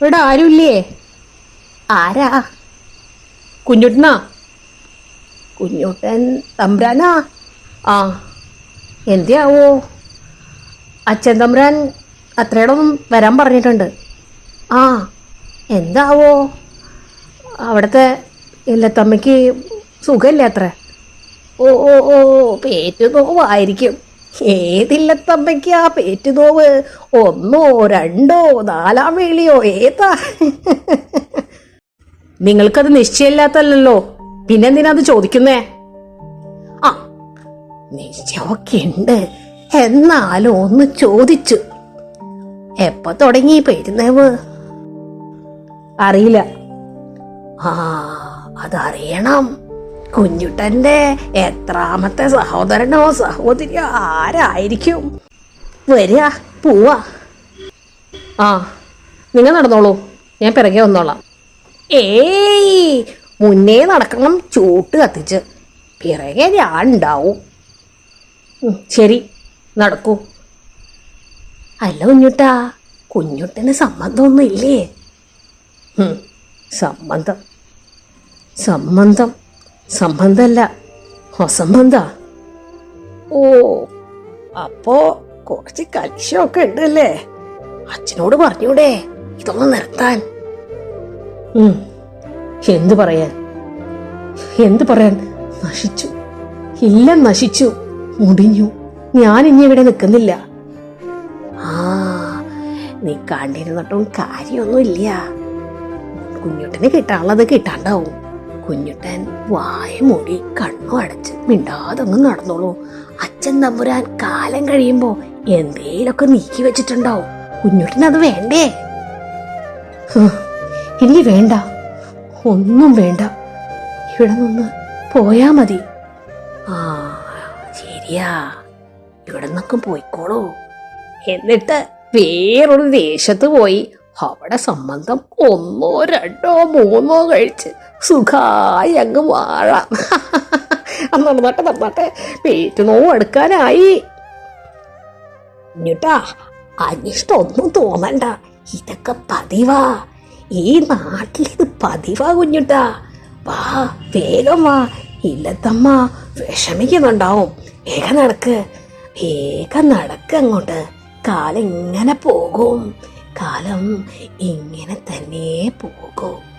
ഇവിടെ ആരുമില്ലേ? ആരാ? കുഞ്ഞുട്ടനാ? കുഞ്ഞുട്ടൻ തമ്പ്രാനാ? ആ. എന്തിയാവോ? അച്ഛൻ തമ്പ്രാൻ അത്രയോടൊന്നും വരാൻ പറഞ്ഞിട്ടുണ്ട്. ആ. എന്താവോ? അവിടുത്തെ ഇല്ലത്തമ്മയ്ക്ക് സുഖമില്ല അത്ര? ഓ ഓ ഓ പേറ്റ് നോവായിരിക്കും. ഏതില്ലത്തമ്മയ്ക്കാ പേറ്റുനോവ്? ഒന്നോ രണ്ടോ നാലാം വേളിയോ ഏതാ? നിങ്ങൾക്കത് നിശ്ചയമില്ലാത്തല്ലോ പിന്നെന്തിനാ അത് ചോദിക്കുന്നേ? ആ നിശ്ചയമൊക്കെ ഉണ്ട് എന്നാലും ഒന്ന് ചോദിച്ചു. എപ്പോ തുടങ്ങി പെരുന്നേവ് അറിയില്ല. ആ അതറിയണം. കുഞ്ഞുട്ടന്റെ എത്രാമത്തെ സഹോദരനോ സഹോദരിയോ ആരായിരിക്കും? വരിക പോവാ. ആ നിങ്ങൾ നടന്നോളൂ. ഞാൻ പിറകെ വന്നോളാം. ഏയ് മുന്നേ നടക്കണം ചൂട്ട് കത്തിച്ച്. പിറകെ ഞാൻ ഉണ്ടാവും. ശരി നടക്കൂ. അല്ല കുഞ്ഞുട്ടാ കുഞ്ഞുട്ടന് സമ്മതമൊന്നും ഇല്ലേ സംബന്ധം. സംബന്ധം. സംബന്ധമല്ല അസംബന്ധ. ഓ അപ്പോ കുറച്ച് കലിശമൊക്കെ ഉണ്ടല്ലേ? അച്ഛനോട് പറഞ്ഞൂടെ ഇതൊന്ന് നിർത്താൻ. എന്തു പറയാൻ? എന്തു പറയാൻ? നശിച്ചു. ഇല്ല നശിച്ചു. മുടിഞ്ഞു. ഞാൻ ഇനി ഇവിടെ നിൽക്കുന്നില്ല. ആ നീ നിൽക്കാണ്ടിരുന്നിട്ടും കാര്യമൊന്നുമില്ല. കുഞ്ഞുട്ടന് കിട്ടാനുള്ളത് കിട്ടാണ്ടാവും. കുഞ്ഞുട്ടൻ വായ മൂടി കണ്ണു അടച്ച് മിണ്ടാതൊന്നും നടന്നോളൂ. അച്ഛൻ തമ്പുരാൻ കാലം കഴിയുമ്പോ എന്തേലൊക്കെ നീക്കി വെച്ചിട്ടുണ്ടാവും. കുഞ്ഞുട്ടൻ അത് വേണ്ടേ? ഇനി വേണ്ട. ഒന്നും വേണ്ട. ഇവിടെ നിന്ന് പോയാ മതി. ആ ശരിയാ. ഇവിടെ നിന്നൊക്കെ പോയിക്കോളൂ. എന്നിട്ട് വേറൊരു ദേശത്ത് പോയി. അവിടെ സംബന്ധം ഒന്നോ രണ്ടോ മൂന്നോ കഴിച്ച് സുഖായി അങ്ങ് വാഴാം നടന്നോട്ടെ നടന്നോട്ടെ. പേറ്റ് നോവ് എടുക്കാനായി കുഞ്ഞുട്ടാ അനിഷ്ടമൊന്നും തോന്നണ്ട. ഇതൊക്കെ പതിവാ. ഈ നാട്ടിൽ ഇത് പതിവാ കുഞ്ഞുട്ടാ. വാ വേഗം വാ. ഇല്ലത്തമ്മ വിഷമിക്കുന്നുണ്ടാവും. വേഗം നടക്ക്. വേഗം നടക്ക് അങ്ങോട്ട്. കാലം ഇങ്ങനെ പോകും? കാലം ഇങ്ങനെ തന്നെ പോകും.